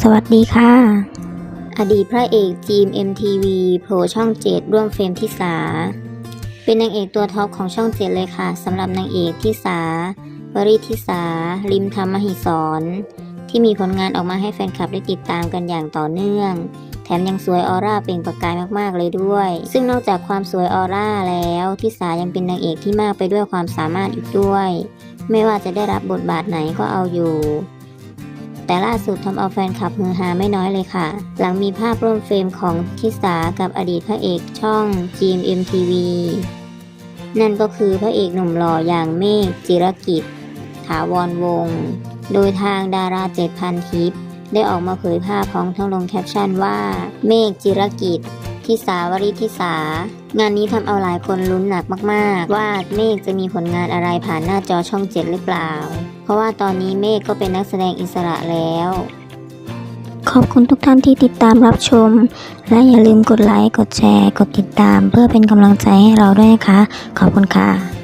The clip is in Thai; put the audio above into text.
สวัสดีค่ะ อดีตพระเอกจีม MTV โผล่ช่องเจ็ดร่วมเฟรมทิสา เป็นนางเอกตัวท็อปของช่องเจ็ดเลยค่ะสำหรับนางเอกทิสาวริทิสา ริมธรรมหิศรที่มีผลงานออกมาให้แฟนคลับได้ติดตามกันอย่างต่อเนื่อง แถมยังสวยออร่าเปล่งประกายมากๆเลยด้วย ซึ่งนอกจากความสวยออร่าแล้วทิสายังเป็นนางเอกที่มากไปด้วยความสามารถอีกด้วย ไม่ว่าจะได้รับบทบาทไหนก็เอาอยู่ แต่ล่าสุดทำเอาแฟนคลับฮือฮาไม่น้อยเลยค่ะ หลังมีภาพร่วมเฟรมของทิสากับอดีตพระเอกช่อง GMMTV นั่นก็คือพระเอกหนุ่มหล่ออย่างเมฆจิรกิจ ถาวรวงศ์โดยทางดาราเจ็ดพันทิปได้ออกมาเผยภาพพร้อมทั้งลงแคปชั่นว่า เมฆจิรกิจ ทิสาวริทิสา งานนี้ทำเอาหลายคนลุ้นหนักมากๆ ว่าเมฆจะมีผลงานอะไรผ่านหน้าจอช่องเจ็ดหรือเปล่า เพราะว่าตอนนี้เมฆก็เป็นนักแสดงอิสระแล้ว ขอบคุณทุกท่านที่ติดตามรับชม และอย่าลืมกดไลค์ กดแชร์ กดติดตาม เพื่อเป็นกำลังใจให้เราด้วยนะคะ ขอบคุณค่ะ